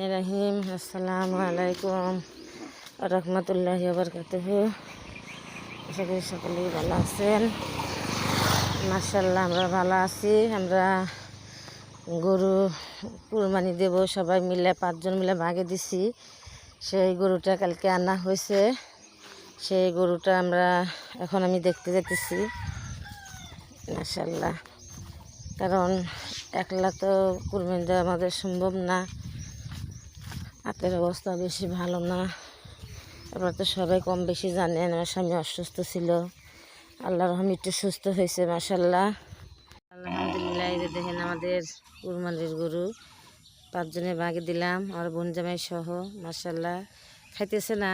রহমান রাহিম, আসসালামু আলাইকুম রহমতুল্লাহ বরকাতুহ। আশা সকলেই ভালো আছেন। মার্শাল্লাহ আমরা ভালো আছি। আমরা গরু, কুরবানি দেব, সবাই মিলে, পাঁচজন মিলে ভাগে দিছি। সেই গরুটা কালকে আনা হয়েছে। সেই গরুটা আমরা এখন আমি দেখতে যেতেছি মার্শাল্লাহ কারণ একলা তো কুরবানি দেওয়া আমাদের সম্ভব না। হাতের অবস্থা বেশি ভালো না। আপনারা তো সবাই কম বেশি জানেন আমার স্বামী অসুস্থ ছিল। আল্লাহ রহম একটু সুস্থ হয়েছে মাসাল্লাহ আলহামদুলিল্লাহ যে দেখেন আমাদের কুরবানির গরু। পাঁচজনে বাগে দিলাম, আর বোন জামাই সহ মাসাল্লাহ খাইতেছে না,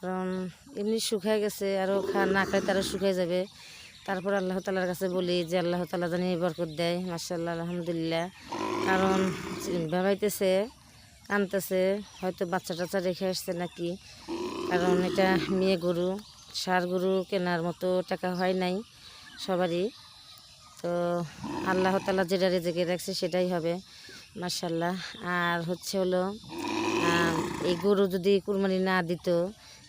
কারণ এমনি শুকায় গেছে আরও খা না খায় তারও শুকায় যাবে। তারপর আল্লাহ তালার কাছে বলি যে আল্লাহ তালা জানি বরকত দেয় মাসাল্লাহ আলহামদুলিল্লাহ। কারণ ভাবাইতেছে কানতেছে হয়তো বাচ্চা টাচ্চা রেখে আসছে নাকি? কারণ এটা মেয়ে গরু, সার গরু কেনার মতো টাকা হয় নাই সবারই। তো আল্লাহ তালা যেটা রেজেকে রাখছে সেটাই হবে মার্শাল্লাহ আর হচ্ছে হলো এই গরু যদি কুরবানি না দিত,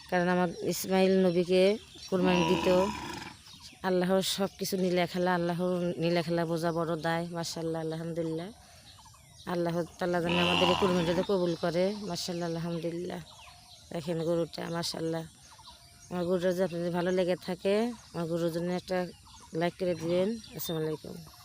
কারণ আমার ইসমাইল নবীকে কুরবানি দিত আল্লাহর সব কিছু নীলা খেলা আল্লাহর নীলা খেলা বোঝা বড় দায় মার্শাল্লাহ আলহামদুলিল্লাহ। আল্লাহ তাল্লাহ যেন আমাদের এই কুরবানিটা কবুল করে। মার্শাল্লাহ আলহামদুলিল্লাহ। দেখেন গরুটা মার্শাল্লাহ আমার গরুটা যদি আপনাদের ভালো লেগে থাকে, আমার গরুর জন্য একটা লাইক করে দিবেন। আসসালামু আলাইকুম।